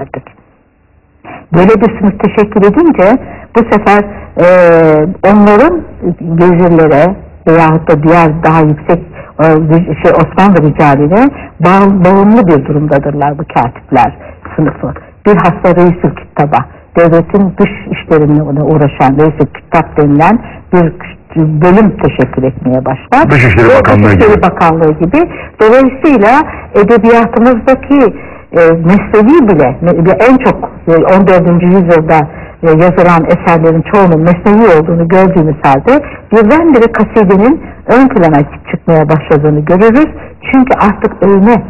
verdik. Böyle bir sınıf teşekkür edince bu sefer e, onların vezirlere veyahut da diğer daha yüksek e, şey Osmanlı ricaline bağ, bağımlı bir durumdadırlar bu katipler sınıfı. Bilhassa reis kitaba devletin dış işlerine uğraşan reis kitap denilen bir bölüm teşekkür etmeye başlar. Dışişleri Bakanlığı Dışişleri gibi. Bakanlığı gibi. Dolayısıyla edebiyatımızdaki e, mesnevi bile en çok e, 14. yüzyılda e, yazılan eserlerin çoğunun mesnevi olduğunu gördüğümüz halde birdenbire kasidenin ön plana çıkmaya başladığını görürüz. Çünkü artık övme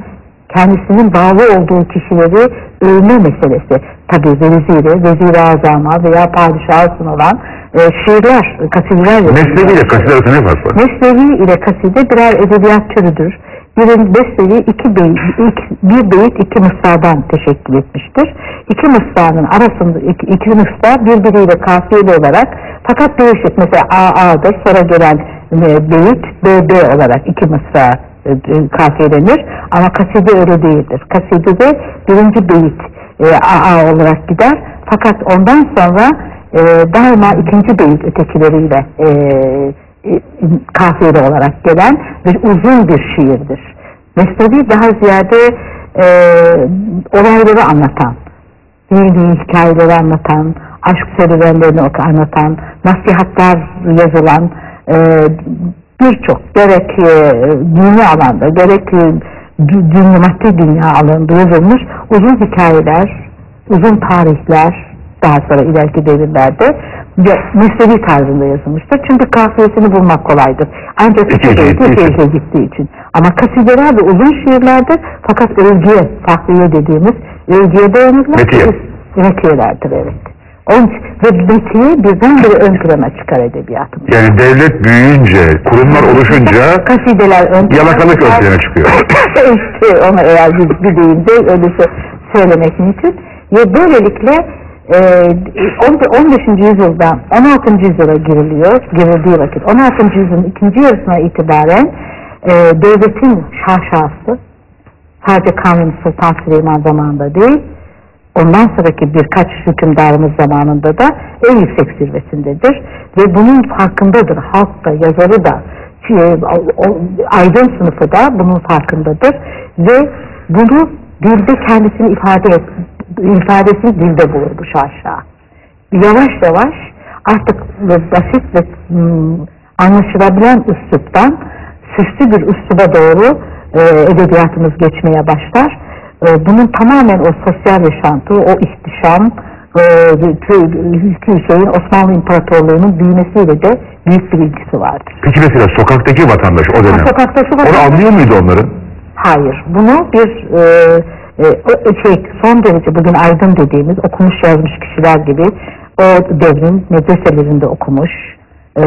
kendisinin bağlı olduğu kişileri övme meselesi. Tabi vezire, vezir-i azama veya padişaha sunulan e, şiirler, kasideler. Mesnevi ile kaside arasında ne fark var? Mesnevi ile kaside birer edebiyat türüdür. Birin mesnevi iki beyit, iki- bir beyit iki mısradan teşekkül etmiştir. İki mısranın arasında iki, iki mısra birbiriyle kafiyeli olarak fakat değişik mesela AA'dır sonra gelen e, beyit BB olarak iki mısra e, e, kafiyelenir ama kaside öyle değildir. Kasidede birinci beyit e, AA olarak gider fakat ondan sonra e, daima ikinci beyit ötekileriyle e, e, kafiyeli olarak gelen bir uzun bir şiirdir. Mesnevi daha ziyade e, olayları anlatan, dini hikayeleri anlatan, aşk serüvenlerini anlatan, nasihatler yazılan e, birçok gerek e, dini alanda gerek e, dü- dü- maddi dünya alanında yazılmış uzun hikayeler, uzun tarihler daha sonra ileriki devirlerde ve mesnevi tarzında yazılmıştır. Çünkü kafiyesini bulmak kolaydır. Ancak iki hece beyt, gittiği için. Ama kasideler de uzun şiirlerdir. Fakat övgüye, tahliye dediğimiz övgüye dayanırlar. Metiye. Metiyelerdir evet. Onun ve metiye birdenbire ön plana çıkar edebiyatımız. Yani devlet büyüyünce, kurumlar oluşunca kasideler ön plana yalakalık ön plana çıkıyor. işte onu eğer bir, bir deyimde öyle sö- söylemek mümkün. Ve böylelikle 15. yüzyıldan 16. yüzyıla giriliyor, girildiği vakit 16. yüzyılın ikinci yarısına itibaren e, devletin şaşası sadece Kanuni Sultan Süleyman zamanında değil, ondan sonraki birkaç hükümdarımız zamanında da en yüksek zirvesindedir. Ve bunun farkındadır. Halk da, yazarı da, o- aydın sınıfı da bunun farkındadır. Ve bunu dilde kendisini ifade et, ifadesini dilde bulur bu şaşa. Yavaş yavaş artık basit ve hmm, anlaşılabilen üsluptan süslü bir üsluba doğru e, edebiyatımız geçmeye başlar. E, bunun tamamen o sosyal yaşantı, o ihtişam, e, şeyin Osmanlı İmparatorluğu'nun büyümesiyle de büyük bir ilgisi vardır. Peki mesela sokaktaki vatandaş o dönem, Sokakta şu onu anlıyor muydu onları? Hayır. Bunu bir e, e, o- şey son derece bugün aydın dediğimiz okumuş yazmış kişiler gibi o devrin medreselerinde okumuş e,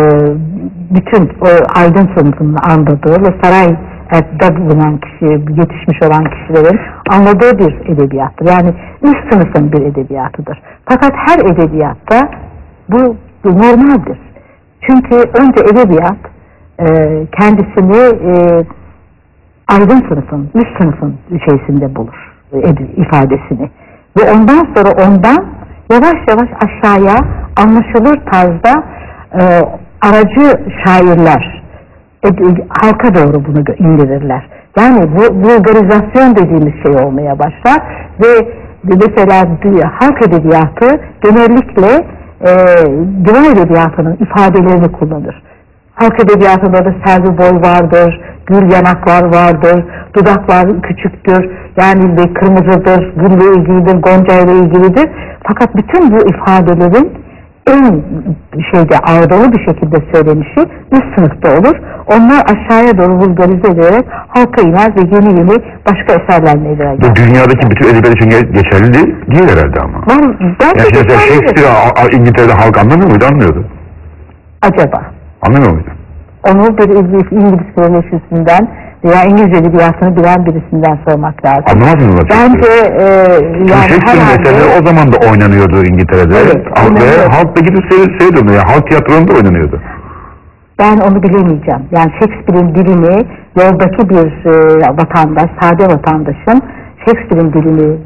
bütün o aydın sınıfının anladığı ve saray da bulunan kişi, yetişmiş olan kişilerin anladığı bir edebiyattır. Yani üst sınıfın bir edebiyatıdır. Fakat her edebiyatta bu normaldir. Çünkü önce edebiyat e, kendisini e, aydın sınıfın, üst sınıfın şeysinde bulur e, ifadesini. Ve ondan sonra ondan yavaş yavaş aşağıya anlaşılır tarzda e, aracı şairler ed- halka doğru bunu indirirler. Yani bu vulgarizasyon dediğimiz şey olmaya başlar ve mesela halk edebiyatı genellikle e, divan edebiyatının ifadelerini kullanır. Halk edebiyatında da selvi boy vardır, gül yanaklar vardır, dudaklar küçüktür, yani ve kırmızıdır, gülle ilgilidir, gonca ile ilgilidir. Fakat bütün bu ifadelerin en şeyde ağdalı bir şekilde söylenişi üst sınıfta olur. Onlar aşağıya doğru vulgarize ederek halka iner ve yeni yeni başka eserler meydana Bu gelir. dünyadaki bütün edebiyat için ge- geçerli değil, değil herhalde ama. Var, ben Yani şimdi mesela Shakespeare İngiltere'de halk anlamıyor muydu? Anlıyordu. acaba Anlamıyor muydu? onu bir İngiliz, filolojisinden veya İngiliz edebiyatını bilen birisinden sormak lazım. Anlamaz mı? Bence e, Yani herhalde o zaman da oynanıyordu İngiltere'de. Evet, Halk- Ve halk da gidip seyir, seyrediyordu. Yani halk tiyatrolarında oynanıyordu. ben onu bilemeyeceğim. Yani Shakespeare'in dilini yoldaki bir e, vatandaş, sade vatandaşın Shakespeare'in dilini